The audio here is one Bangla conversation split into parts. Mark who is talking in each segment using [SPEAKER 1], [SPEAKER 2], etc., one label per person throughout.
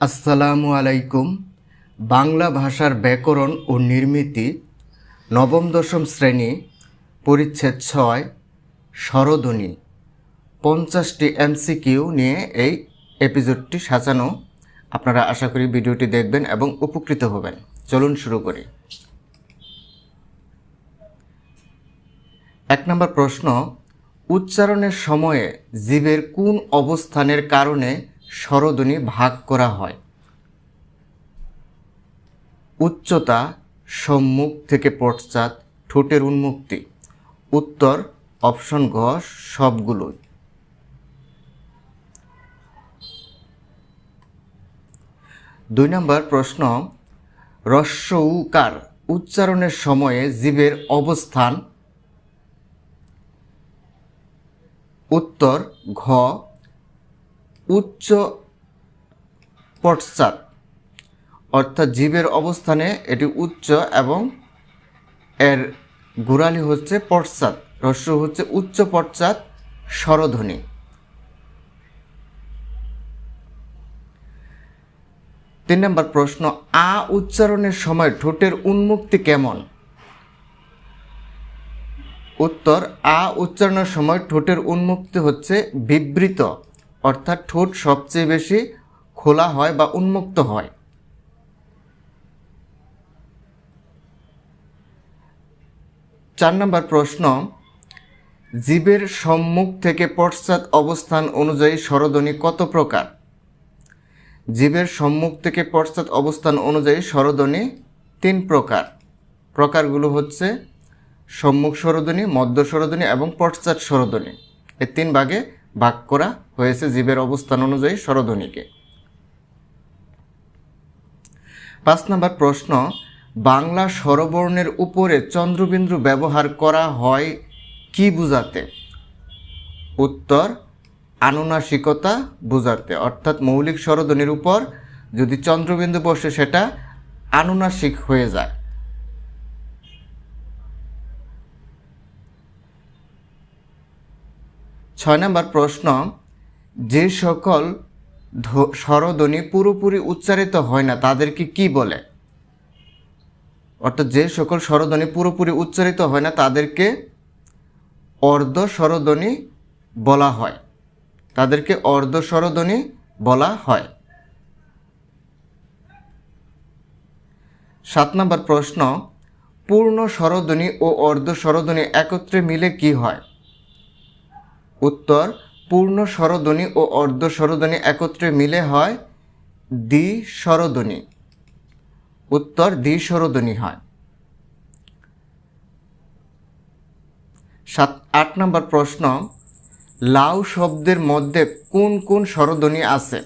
[SPEAKER 1] আসসালামু আলাইকুম। বাংলা ভাষার ব্যাকরণ ও নির্মিতি, নবম দশম শ্রেণি, পরিচ্ছেদ ছয়, স্বরধ্বনি। পঞ্চাশটি এমসিকিউ নিয়ে এই এপিসোডটি সাজানো। আপনারা আশা করি ভিডিওটি দেখবেন এবং উপকৃত হবেন। চলুন শুরু করি। এক নম্বর প্রশ্ন, উচ্চারণের সময়ে জীবের কোন অবস্থানের কারণে স্বরধ্বনি ভাগ করা হয়। উচ্চতা সম্মুখ থেকে পশ্চাৎ ঠোঁটের উন্মুক্তি। উত্তর, অপশন ঘ, সবগুলোই। দুই নম্বর প্রশ্ন রস্য উকার উচ্চারণের সময়ে জীবের অবস্থান। উত্তর, ঘ উচ্চ পশ্চাৎ, অর্থাৎ জীবের অবস্থানে এটি উচ্চ এবং এর গোড়ালি হচ্ছে পশ্চাৎ রস্য হচ্ছে উচ্চ পশ্চাৎ স্বরধ্বনি। তিন নম্বর প্রশ্ন, আ উচ্চারণের সময় ঠোঁটের উন্মুক্তি কেমন? উত্তর, আ উচ্চারণের সময় ঠোঁটের উন্মুক্তি হচ্ছে বিবৃত। অর্থাৎ ঠোঁট সবচেয়ে বেশি খোলা হয় বা উন্মুক্ত হয়। চার নম্বর প্রশ্ন, জীবের সম্মুখ থেকে পশ্চাৎ অবস্থান অনুযায়ী স্বরধ্বনি কত প্রকার? জীবের সম্মুখ থেকে পশ্চাৎ অবস্থান অনুযায়ী স্বরধ্বনি তিন প্রকার। প্রকারগুলো হচ্ছে, সম্মুখ স্বরধ্বনি, মধ্য স্বরধ্বনি এবং পশ্চাৎ স্বরধ্বনি। এই তিন ভাগে ভাগ করা হয়েছে জীবের অবস্থান অনুযায়ী স্বরধ্বনিকে। পাঁচ নম্বর প্রশ্ন, বাংলা স্বরবর্ণের উপরে চন্দ্রবিন্দু ব্যবহার করা হয় কি বুঝাতে? উত্তর, আনুনাসিকতা বোঝাতে। অর্থাৎ মৌলিক স্বরধ্বনির উপর যদি চন্দ্রবিন্দু বসে সেটা আনুনাসিক হয়ে যায়। ছয় নম্বর প্রশ্ন, যে সকল স্বরধ্বনি পুরোপুরি উচ্চারিত হয় না, তাদেরকে কি বলে? অর্থাৎ যে সকল স্বরধ্বনি পুরোপুরি উচ্চারিত হয় না, তাদেরকে অর্ধ স্বরধ্বনি বলা হয়। তাদেরকে অর্ধ স্বরধ্বনি বলা হয়। সাত নম্বর প্রশ্ন, পূর্ণ স্বরধ্বনি ও অর্ধ স্বরধ্বনি একত্রে মিলে কি হয়? উত্তর, পূর্ণ স্বরধ্বনি ও অর্ধ স্বরধ্বনি একত্রে মিলে হয় দ্বি স্বরধ্বনি। উত্তর দ্বি স্বরধ্বনি হয়। সাত, আট নম্বর প্রশ্ন, লাউ শব্দের মধ্যে কোন কোন স্বরধ্বনি আছে?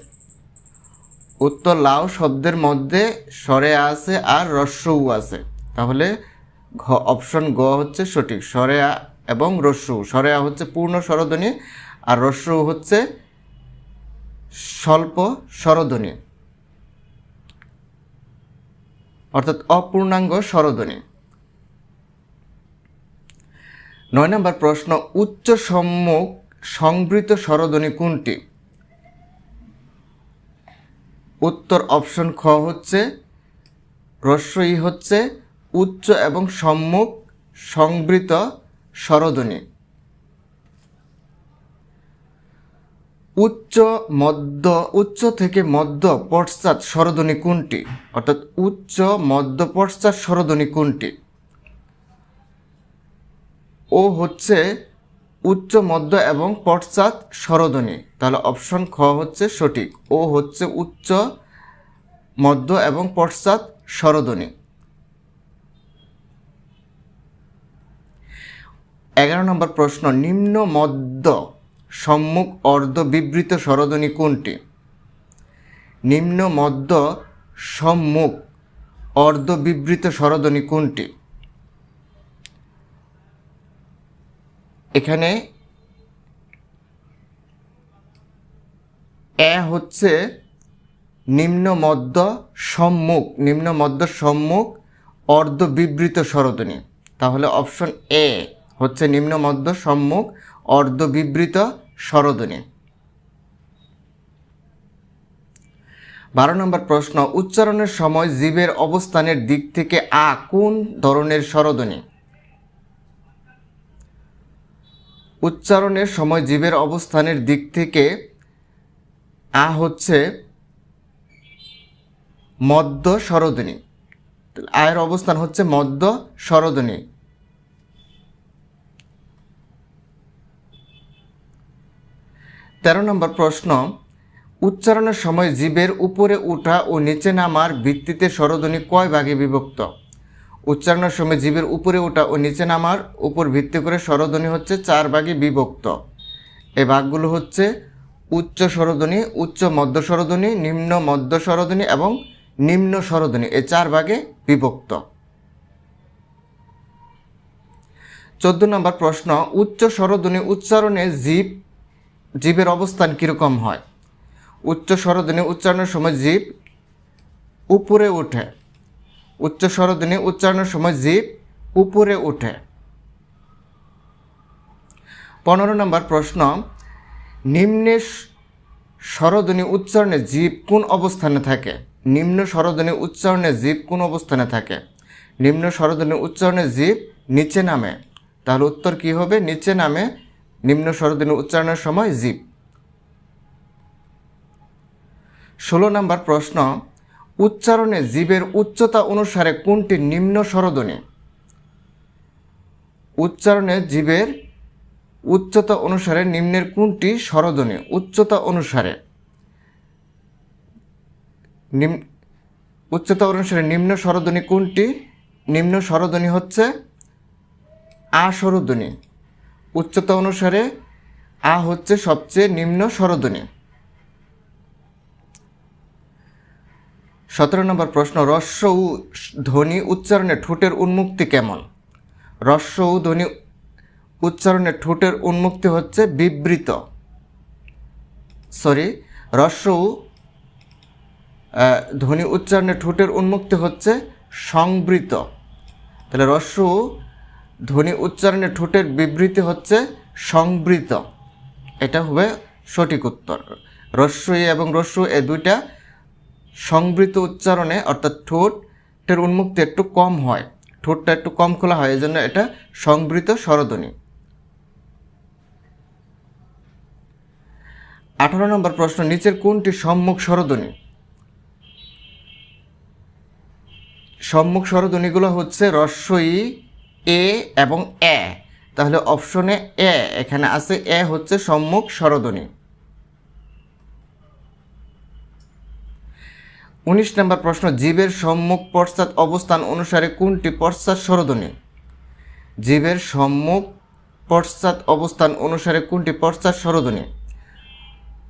[SPEAKER 1] উত্তর, লাউ শব্দের মধ্যে স্বরে আছে আর রস্যউ আছে। তাহলে ঘ, অপশন গ হচ্ছে সঠিক। স্বরেয়া এবং রস্যু স্বরেয়া হচ্ছে পূর্ণ স্বরধ্বনি আর রস্যু হচ্ছে স্বল্প স্বরধ্বনি অর্থাৎ অপূর্ণাঙ্গ স্বরধ্বনি নয় নম্বর প্রশ্ন, উচ্চ সম্মুখ সংবৃত স্বরধ্বনি কোনটি? উত্তর অপশন খ হচ্ছে রস্যই হচ্ছে উচ্চ এবং সম্মুখ সংবৃত স্বরধ্বনি। উচ্চ, মধ্য, উচ্চ থেকে মধ্য পশ্চাৎ স্বরধ্বনি কোনটি? অর্থাৎ উচ্চ, মধ্য পশ্চাৎ স্বরধ্বনি কোনটি? ও হচ্ছে উচ্চ, মধ্য এবং পশ্চাৎ স্বরধ্বনি। তাহলে অপশন খ হচ্ছে সঠিক। ও হচ্ছে উচ্চ, মধ্য এবং পশ্চাৎ স্বরধ্বনি। এগারো নম্বর প্রশ্ন, নিম্ন মধ্য সম্মুখ অর্ধ বিবৃত স্বরধ্বনি কোনটি? নিম্ন মধ্য সম্মুখ অর্ধ বিবৃত স্বরধ্বনি কোনটি? এখানে এ হচ্ছে নিম্ন মধ্য সম্মুখ, নিম্ন মধ্য সম্মুখ অর্ধ বিবৃত স্বরধ্বনি। তাহলে অপশন এ। হচ্ছে নিম্ন, মধ্য, সম্মুখ অর্ধ বিবৃত স্বরধ্বনি বারো নম্বর প্রশ্ন, উচ্চারণের সময় জীবের অবস্থানের দিক থেকে আ কোন ধরনের স্বরধ্বনি উচ্চারণের সময় জীবের অবস্থানের দিক থেকে আ হচ্ছে মধ্য স্বরধ্বনি আয়ের অবস্থান হচ্ছে মধ্য স্বরধ্বনি তেরো নম্বর প্রশ্ন, উচ্চারণের সময় জীবের উপরে ওঠা ও নিচে নামার ভিত্তিতে স্বরধ্বনি কয় ভাগে বিভক্ত? উচ্চারণের সময় জীবের উপরে ওঠা ও নিচে নামার উপর ভিত্তি করে স্বরধ্বনি হচ্ছে চার ভাগে বিভক্ত। এই ভাগগুলো হচ্ছে উচ্চ স্বরধ্বনি, উচ্চ মধ্য স্বরধ্বনি, নিম্ন মধ্য স্বরধ্বনি এবং নিম্ন স্বরধ্বনি এই চার ভাগে বিভক্ত। চোদ্দ নম্বর প্রশ্ন, উচ্চ স্বরধ্বনি উচ্চারণে জীব জীবের অবস্থান কীরকম হয়? উচ্চ স্বরধ্বনি উচ্চারণের সময় জীব উপরে ওঠে। উচ্চ স্বরধ্বনি উচ্চারণের সময় জীব উপরে ওঠে। পনেরো নম্বর প্রশ্ন, নিম্নে স্বরধ্বনি উচ্চারণে জীব কোন অবস্থানে থাকে? নিম্ন স্বরধ্বনি উচ্চারণে জীব কোন অবস্থানে থাকে? নিম্ন স্বরধ্বনি উচ্চারণে জীব নিচে নামে। তাহলে উত্তর কি হবে? নিচে নামে নিম্ন স্বরধ্বনি উচ্চারণের সময় জীব। ষোলো নম্বর প্রশ্ন, উচ্চারণে জীবের উচ্চতা অনুসারে কোনটি নিম্ন স্বরধ্বনি? উচ্চারণে জীবের উচ্চতা অনুসারে নিম্নের কোনটি স্বরধ্বনি? উচ্চতা অনুসারে উচ্চতা অনুসারে নিম্ন স্বরধ্বনি কোনটি? নিম্ন স্বরধ্বনি হচ্ছে আ উচ্চতা অনুসারে আ হচ্ছে সবচেয়ে নিম্ন স্বরধ্বনি। সতেরো নম্বর প্রশ্ন, রস্য উ ধ্বনি উচ্চারণে ঠোঁটের উন্মুক্তি কেমন? রস্য উ ধ্বনি উচ্চারণে ঠোঁটের উন্মুক্তি হচ্ছে বিবৃত। সরি, রস্য উ ধ্বনি উচ্চারণে ঠোঁটের উন্মুক্তি হচ্ছে সংবৃত। তাহলে রস্য ধ্বনি উচ্চারণে ঠোঁটের বিবৃতি হচ্ছে সংবৃত। এটা হবে সঠিক উত্তর। রস্যই এবং রস্য এ দুইটা সংবৃত উচ্চারণে, অর্থাৎ ঠোঁটের উন্মুক্তি একটু কম হয়। ঠোঁটটা একটু কম খোলা হয় এই জন্য এটা সংবৃত স্বরধ্বনি। আঠারো নম্বর প্রশ্ন, নিচের কোনটি সম্মুখ স্বরধ্বনি? সম্মুখ স্বরধ্বনিগুলো হচ্ছে রস্যই এ এবং এ। তাহলে অপশনে এ এখানে আছে এ হচ্ছে সম্মুখ স্বরধ্বনি উনিশ নম্বর প্রশ্ন, জীবের সম্মুখ পশ্চাৎ অবস্থান অনুসারে কোনটি পশ্চাৎ স্বরধ্বনি জীবের সম্মুখ পশ্চাৎ অবস্থান অনুসারে কোনটি পশ্চাৎ স্বরধ্বনি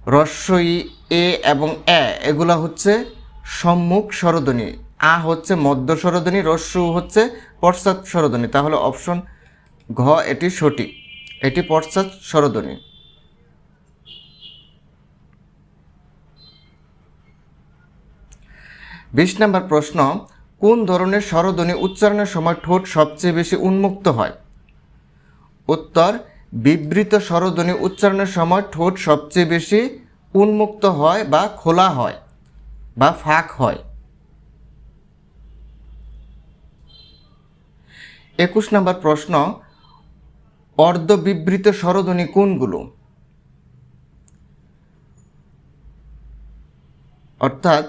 [SPEAKER 1] রস্যই এ এবং এ, এগুলা হচ্ছে সম্মুখ স্বরধ্বনি আ হচ্ছে মধ্য স্বরধ্বনি রস্য হচ্ছে পশ্চাৎ স্বরধ্বনি তাহলে অপশন ঘ, এটি সঠিক। এটি পশ্চাৎ স্বরধ্বনি বিশ নম্বর প্রশ্ন, কোন ধরনের স্বরধ্বনি উচ্চারণের সময় ঠোঁট সবচেয়ে বেশি উন্মুক্ত হয়? উত্তর, বিবৃত স্বরধ্বনি উচ্চারণের সময় ঠোঁট সবচেয়ে বেশি উন্মুক্ত হয় বা খোলা হয় বা ফাঁক হয়। একুশ নম্বর প্রশ্ন, অর্ধবিবৃত স্বরধ্বনি কোনগুলো? অর্থাৎ,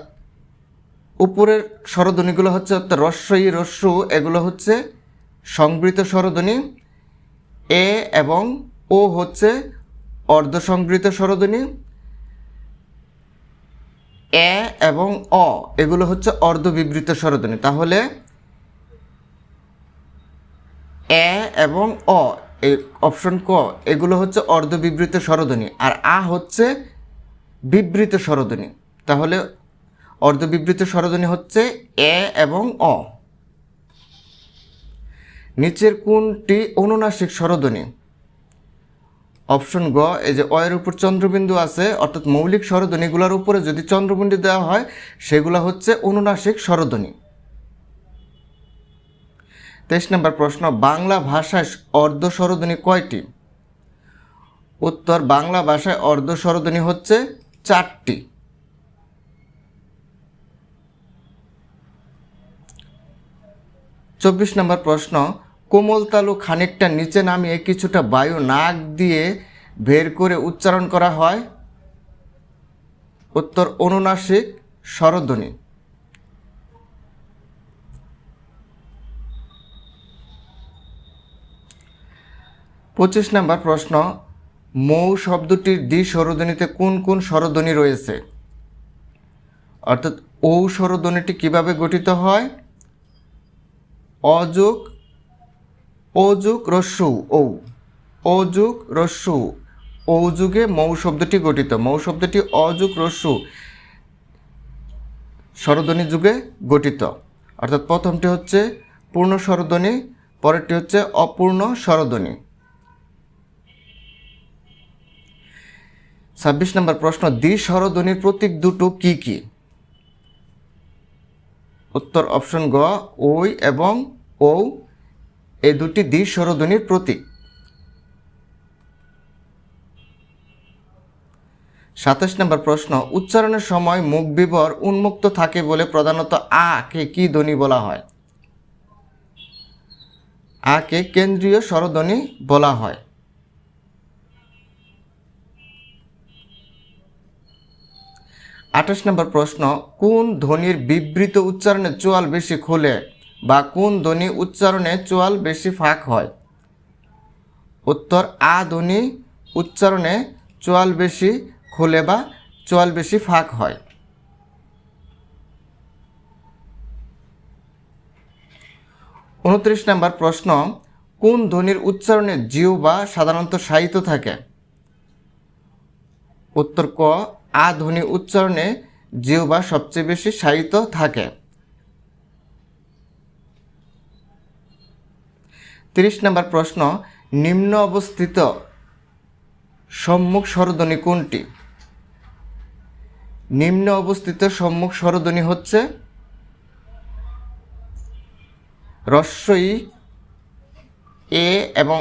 [SPEAKER 1] উপরের স্বরধ্বনিগুলো হচ্ছে অর্থাৎ রস্বই রস্য, এগুলো হচ্ছে সংবৃত স্বরধ্বনি, এ এবং ও হচ্ছে অর্ধসংবৃত স্বরধ্বনি, এ এবং অ, এগুলো হচ্ছে অর্ধবিবৃত স্বরধ্বনি। তাহলে এ এবং অ, এই অপশন ক, এগুলো হচ্ছে অর্ধবিবৃত স্বরধ্বনি, আর আ হচ্ছে বিবৃত স্বরধ্বনি। তাহলে অর্ধবিবৃত স্বরধ্বনি হচ্ছে এ এবং অ। নিচের কোনটি অনুনাসিক স্বরধ্বনি? অপশন গ, এই যে অয়ের উপর চন্দ্রবিন্দু আছে, অর্থাৎ মৌলিক স্বরধ্বনিগুলোর উপরে যদি চন্দ্রবিন্দু দেওয়া হয়, সেগুলো হচ্ছে অনুনাসিক স্বরধ্বনি। তেইশ নম্বর প্রশ্ন, বাংলা ভাষায় অর্ধস্বরধ্বনি কয়টি? উত্তর, বাংলা ভাষায় অর্ধস্বরধ্বনি হচ্ছে চারটি। চব্বিশ নম্বর প্রশ্ন কোমলতালু খানিকটা নিচে নামিয়ে কিছুটা বায়ু নাক দিয়ে বের করে উচ্চারণ করা হয়? উত্তর, অনুনাসিক স্বরধ্বনি। পঁচিশ নম্বর প্রশ্ন, মৌ শব্দটির দ্বি স্বরধ্বনিতে কোন কোন স্বরধ্বনি রয়েছে? অর্থাৎ ঔ স্বরধ্বনিটি কীভাবে গঠিত হয়? অযোগ, অযুগ রস্যু, ঔ, অযুগ রস্যু, ঔ যুগে মৌ শব্দটি গঠিত। মৌ শব্দটি অযুগ রস্যু স্বরধ্বনি যুগে গঠিত। অর্থাৎ প্রথমটি হচ্ছে পূর্ণ স্বরধ্বনি, পরেরটি হচ্ছে অপূর্ণ স্বরধ্বনি। ছাব্বিশ নম্বর প্রশ্ন, দ্বি স্বরধ্বনির প্রতীক দুটো কি কি? উত্তর অপশন গ ওই এবং ও এই দুটি দ্বি স্বরধ্বনির প্রতীক। সাতাশ নম্বর প্রশ্ন, উচ্চারণের সময় মুখ বিবর উন্মুক্ত থাকে বলে প্রধানত আ, কে, কি ধ্বনি বলা হয়? আকে কেন্দ্রীয় স্বরধ্বনি বলা হয়। আঠাশ নম্বর প্রশ্ন, কোন ধ্বনির বিবৃত উচ্চারণে চোয়াল বেশি খোলে বা কোন ধ্বনি উচ্চারণে চোয়াল বেশি ফাঁক হয়? উত্তর, আ ধ্বনি উচ্চারণে চোয়াল বেশি খোলে বা চোয়াল বেশি ফাঁক হয়। উনত্রিশ নম্বর প্রশ্ন, কোন ধ্বনির উচ্চারণে জিও বা সাধারণত সাহিত্য থাকে? উত্তর, ক আ ধ্বনি উচ্চারণে জিহ্বা সবচেয়ে বেশি সাহিত্য থাকে। তিরিশ নম্বর প্রশ্ন, নিম্ন অবস্থিত সম্মুখ স্বরধ্বনি কোনটি? নিম্ন অবস্থিত সম্মুখ স্বরধ্বনি হচ্ছে রস্বই এ এবং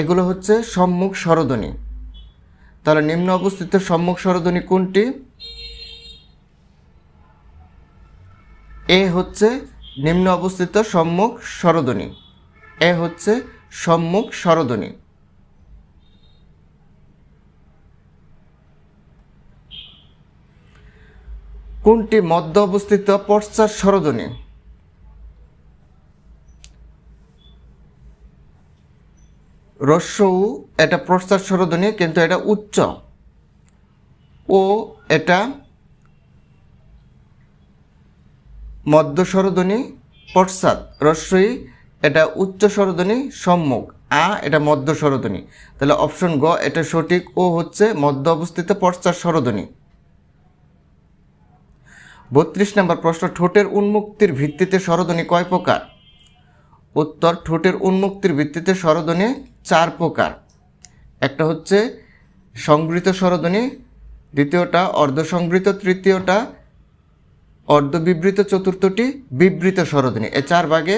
[SPEAKER 1] এগুলো হচ্ছে সম্মুখ স্বরধ্বনি। তাহলে নিম্ন অবস্থিত সম্মুখ স্বরধ্বনি কোনটি? এ হচ্ছে নিম্ন অবস্থিত সম্মুখ স্বরধ্বনি এ হচ্ছে সম্মুখ স্বরধ্বনি কোনটি মধ্য অবস্থিত পশ্চাৎ স্বরধ্বনি রস্যউ এটা প্রস্তার স্বরধ্বনি কিন্তু এটা উচ্চ। ও এটা মধ্য স্বরধ্বনি পশ্চাৎ রস্যই এটা উচ্চ স্বরধ্বনি সম্মুখ। আ এটা মধ্য স্বরধ্বনি তাহলে অপশন গ, এটা সঠিক। ও হচ্ছে মধ্য অবস্থিত পশ্চাৎ স্বরধ্বনি বত্রিশ নম্বর প্রশ্ন, ঠোঁটের উন্মুক্তির ভিত্তিতে স্বরধ্বনি কয় প্রকার? উত্তর, ঠোঁটের উন্মুক্তির ভিত্তিতে স্বরধ্বনি চার প্রকার। একটা হচ্ছে সংবৃত স্বরধ্বনি, দ্বিতীয়টা অর্ধসংবৃত তৃতীয়টা অর্ধবিবৃত, চতুর্থটি বিবৃত স্বরধ্বনি। এ চার ভাগে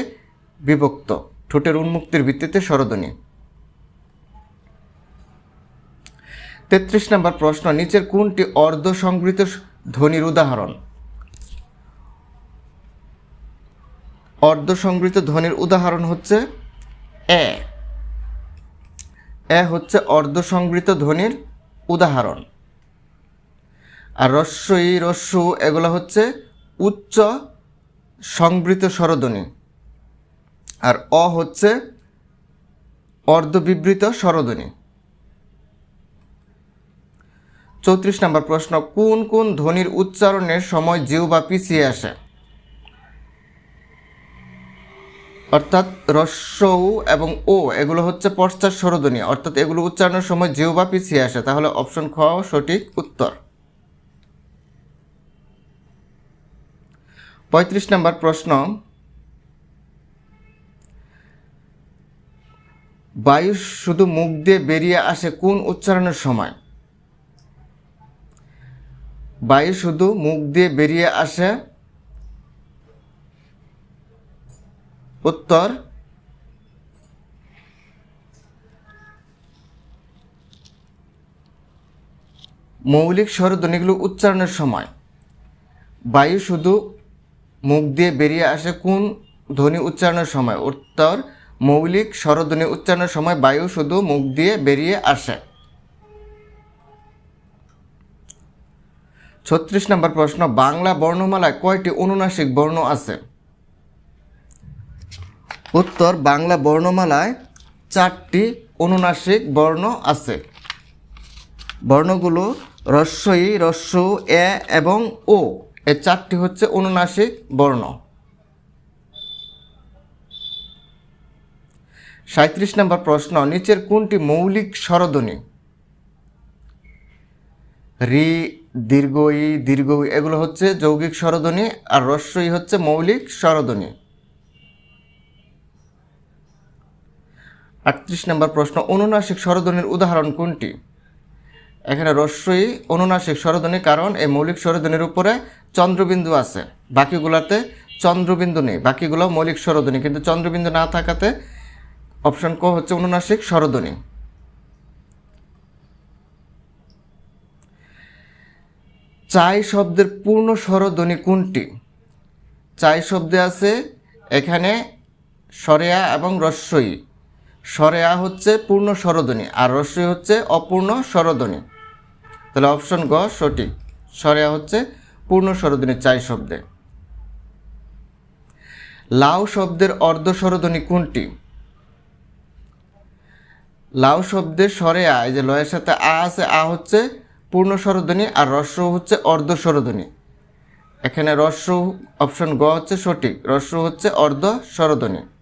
[SPEAKER 1] বিভক্ত, ঠোঁটের উন্মুক্তির ভিত্তিতে স্বরধ্বনি। তেত্রিশ নম্বর প্রশ্ন, নিচের কোনটি অর্ধসংবৃত ধ্বনির উদাহরণ? অর্ধসংবৃত ধ্বনির উদাহরণ হচ্ছে এ। এ হচ্ছে অর্ধসংবৃত ধ্বনির উদাহরণ। আর রস্যই রস্যু, এগুলো হচ্ছে উচ্চ সংবৃত স্বরধ্বনি। আর অ হচ্ছে অর্ধবিবৃত স্বরধ্বনি। চৌত্রিশ নম্বর প্রশ্ন, কোন কোন ধ্বনির উচ্চারণের সময় জিউ বা পিছিয়ে আসে? অর্থাৎ রস্যৌ এবং ও, এগুলো হচ্ছে পশ্চাৎ স্বরধ্বনি অর্থাৎ এগুলো উচ্চারণের সময় জিউ বা পিছিয়ে আসে, তাহলে অপশন খ, সঠিক উত্তর। পঁয়ত্রিশ নম্বর প্রশ্ন। বায়ু শুধু মুখ দিয়ে বেরিয়ে আসে কোন উচ্চারণের সময়? বায়ু শুধু মুখ দিয়ে বেরিয়ে আসে উত্তর? মৌলিক স্বরধ্বনিগুলো উচ্চারণের সময়। বায়ু শুধু মুখ দিয়ে বেরিয়ে আসে কোন ধ্বনি উচ্চারণের সময়? উত্তর, মৌলিক স্বরধ্বনি উচ্চারণের সময় বায়ু শুধু মুখ দিয়ে বেরিয়ে আসে। ছত্রিশ নম্বর প্রশ্ন, বাংলা বর্ণমালায় কয়টি অনুনাসিক বর্ণ আছে? উত্তর বাংলা বর্ণমালায় চারটি অনুনাসিক বর্ণ আছে। বর্ণগুলো রস্বই রস্য, এ এবং ও। এই চারটি হচ্ছে অনুনাসিক বর্ণ। সাঁত্রিশ নম্বর প্রশ্ন, নিচের কোনটি মৌলিক স্বরধ্বনি রি দীর্ঘ ই দীর্ঘ এগুলো হচ্ছে যৌগিক স্বরধ্বনি আর রস্বই হচ্ছে মৌলিক স্বরধ্বনি আটত্রিশ নম্বর প্রশ্ন, অনুনাসিক স্বরধ্বনির উদাহরণ কোনটি? এখানে রস্যই অনুনাসিক স্বরধ্বনি কারণ, এই মৌলিক স্বরধ্বনির উপরে চন্দ্রবিন্দু আছে। বাকিগুলোতে চন্দ্রবিন্দু নেই, বাকিগুলো মৌলিক স্বরধ্বনি। কিন্তু চন্দ্রবিন্দু না থাকাতে অপশন ক হচ্ছে অনুনাসিক স্বরধ্বনি। চাই শব্দের পূর্ণ স্বরধ্বনি কোনটি? চাই শব্দে আছে এখানে সরেয়া এবং রস্যই সরেয়া হচ্ছে পূর্ণ স্বরধ্বনি আর রস্যই হচ্ছে অপূর্ণ স্বরধ্বনি। তাহলে অপশন গ সঠিক। সরেয়া হচ্ছে পূর্ণ স্বরধ্বনি চাই শব্দে। লাউ শব্দের অর্ধ স্বরধ্বনি কোনটি? লাউ শব্দের স্বরে আ, এই যে লয়ের সাথে আ আছে, আ হচ্ছে পূর্ণ স্বরধ্বনি আর রস্য হচ্ছে অর্ধ স্বরধ্বনি। এখানে রস্য, অপশন গ হচ্ছে সঠিক। রস্য হচ্ছে অর্ধ স্বরধ্বনি।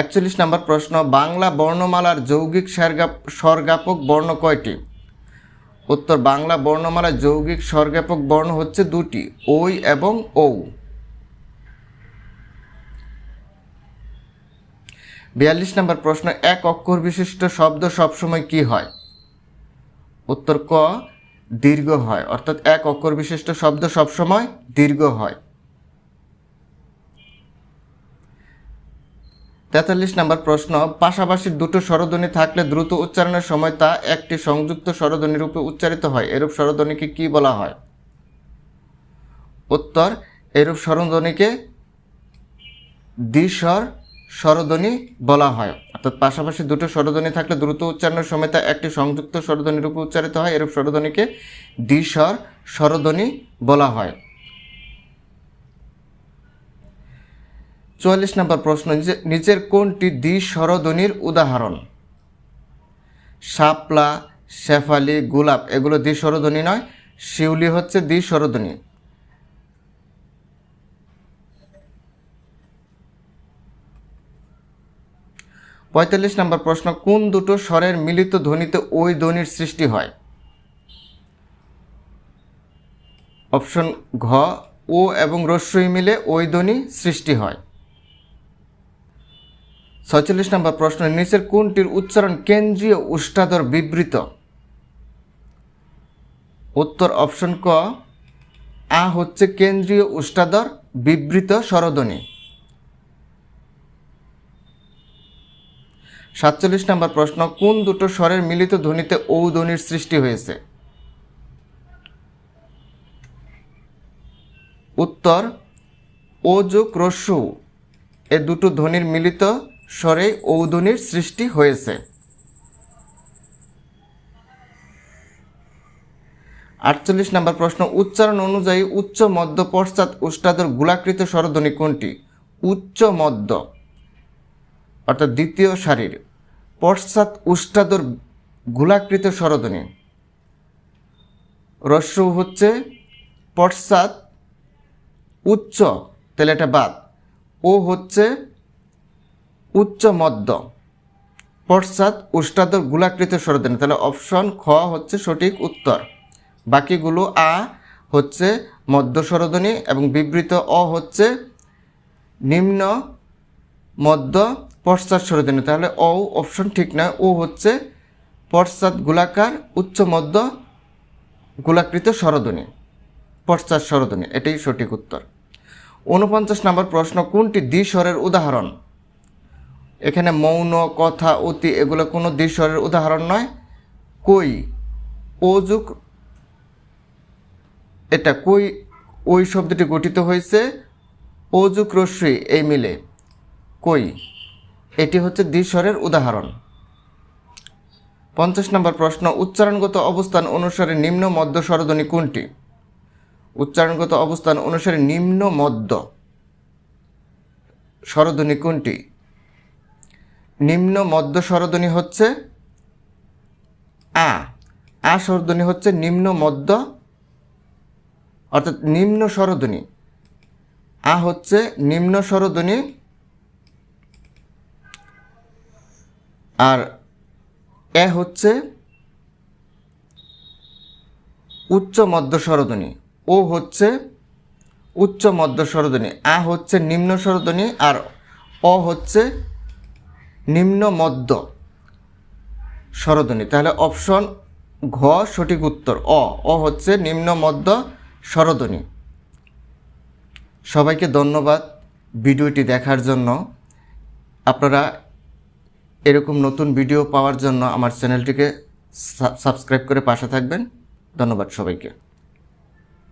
[SPEAKER 1] একচল্লিশ নম্বর প্রশ্ন, বাংলা বর্ণমালার যৌগিক স্বরগাপ স্বরজ্ঞাপক বর্ণ কয়টি? উত্তর, বাংলা বর্ণমালার যৌগিক স্বরজ্ঞাপক বর্ণ হচ্ছে দুটি ওই এবং ঔ। বিয়াল্লিশ নম্বর প্রশ্ন, এক অক্ষর বিশিষ্ট শব্দ সবসময় কি হয়? উত্তর, ক, দীর্ঘ হয়। অর্থাৎ এক অক্ষর বিশিষ্ট শব্দ সবসময় দীর্ঘ হয়। তেতাল্লিশ নম্বর প্রশ্ন, পাশাপাশি দুটো স্বরধ্বনি থাকলে দ্রুত উচ্চারণের সময় তা একটি সংযুক্ত স্বরধ্বনি রূপে উচ্চারিত হয়। এরূপ স্বরধ্বনিকে কি বলা হয়? উত্তর, এরূপ স্বরধ্বনিকে দ্বিস্বর স্বরধ্বনি বলা হয়। অর্থাৎ পাশাপাশি দুটো স্বরধ্বনি থাকলে দ্রুত উচ্চারণের সময় তা একটি সংযুক্ত স্বরধ্বনি রূপে উচ্চারিত হয়। এরূপ স্বরধ্বনিকে দ্বিস্বর স্বরধ্বনি বলা হয়। চুয়াল্লিশ নম্বর প্রশ্ন নিচে- নিচের কোনটি দ্বিস্বরধ্বনির উদাহরণ? শাপলা, শেফালি, গোলাপ, এগুলো দ্বিস্বরধ্বনি নয়, শিউলি হচ্ছে দ্বিস্বরধ্বনি পঁয়তাল্লিশ নম্বর প্রশ্ন, কোন দুটো স্বরের মিলিত ধ্বনিতে ওই ধ্বনির সৃষ্টি হয়? অপশন ঘ, ও এবং রস্যই মিলে ওই ধ্বনি সৃষ্টি হয়। ছয়চল্লিশ নম্বর প্রশ্ন, নিচের কোনটির উচ্চারণ কেন্দ্রীয় উষ্টাদর বিবৃত? উত্তর অপশন ক, আ হচ্ছে কেন্দ্রীয় উষ্টাদর বিবৃত স্বরধ্বনি। সাতচল্লিশ নম্বর প্রশ্ন, কোন দুটো স্বরের মিলিত ধ্বনিতে ঔ ধ্বনির সৃষ্টি হয়েছে? উত্তর ও যোগ রস্যু, এ দুটো ধ্বনির মিলিত স্বরে ঔ ধ্বনির সৃষ্টি হয়েছে। আটচল্লিশ নম্বর প্রশ্ন, উচ্চারণ অনুযায়ী উচ্চ, মধ্য, পশ্চাৎ উষ্টাদর গোলাকৃত স্বরধ্বনি কোনটি? উচ্চ, মধ্য। অর্থাৎ দ্বিতীয় সারির পশ্চাৎ উষ্টাদর গোলাকৃত স্বরধ্বনি রস্য হচ্ছে পশ্চাৎ, উচ্চ, তাহলে এটা বাদ। ও হচ্ছে উচ্চ মধ্য পশ্চাৎ উষ্টাদর গোলাকৃত স্বরধ্বনি তাহলে অপশন খ হচ্ছে সঠিক উত্তর। বাকিগুলো আ হচ্ছে মধ্য স্বরধ্বনি এবং বিবৃত অ হচ্ছে নিম্ন মধ্য পশ্চাৎ স্বরধ্বনি তাহলে অ অপশন ঠিক নয় ও হচ্ছে পশ্চাৎ গোলাকার উচ্চ মধ্য গোলাকৃত স্বরধ্বনি পশ্চাৎ স্বরধ্বনি এটাই সঠিক উত্তর। উনপঞ্চাশ নম্বর প্রশ্ন, কোনটি দ্বিস্বরের উদাহরণ? এখানে মৌন, কথা, অতি এগুলো কোনো দ্বিস্বরের উদাহরণ নয়। কই ও যুগ এটা কই, ওই শব্দটি গঠিত হয়েছে, অযুক রশ্মি, এই মিলে। কই, এটি হচ্ছে দ্বিস্বরের উদাহরণ। পঞ্চাশ নম্বর প্রশ্ন, উচ্চারণগত অবস্থান অনুসারে নিম্ন, মধ্য, স্বরধ্বনি কোনটি? উচ্চারণগত অবস্থান অনুসারে নিম্ন, মধ্য। স্বরধ্বনি কোনটি? নিম্ন মধ্য স্বরধ্বনি হচ্ছে আ আ স্বরধ্বনি হচ্ছে নিম্ন মধ্য, অর্থাৎ নিম্ন স্বরধ্বনি। আ হচ্ছে নিম্ন স্বরধ্বনি আর এ হচ্ছে উচ্চ মধ্য স্বরধ্বনি ও হচ্ছে উচ্চ মধ্য স্বরধ্বনি আ হচ্ছে নিম্ন স্বরধ্বনি আর অ হচ্ছে নিম্ন মধ্য স্বরধ্বনি। তাহলে অপশন ঘ, সঠিক উত্তর। অ অ হচ্ছে নিম্ন মধ্য স্বরধ্বনি। সবাইকে ধন্যবাদ ভিডিওটি দেখার জন্য। আপনারা এরকম নতুন ভিডিও পাওয়ার জন্য আমার চ্যানেলটিকে সাবস্ক্রাইব করে পাশে থাকবেন। ধন্যবাদ সবাইকে।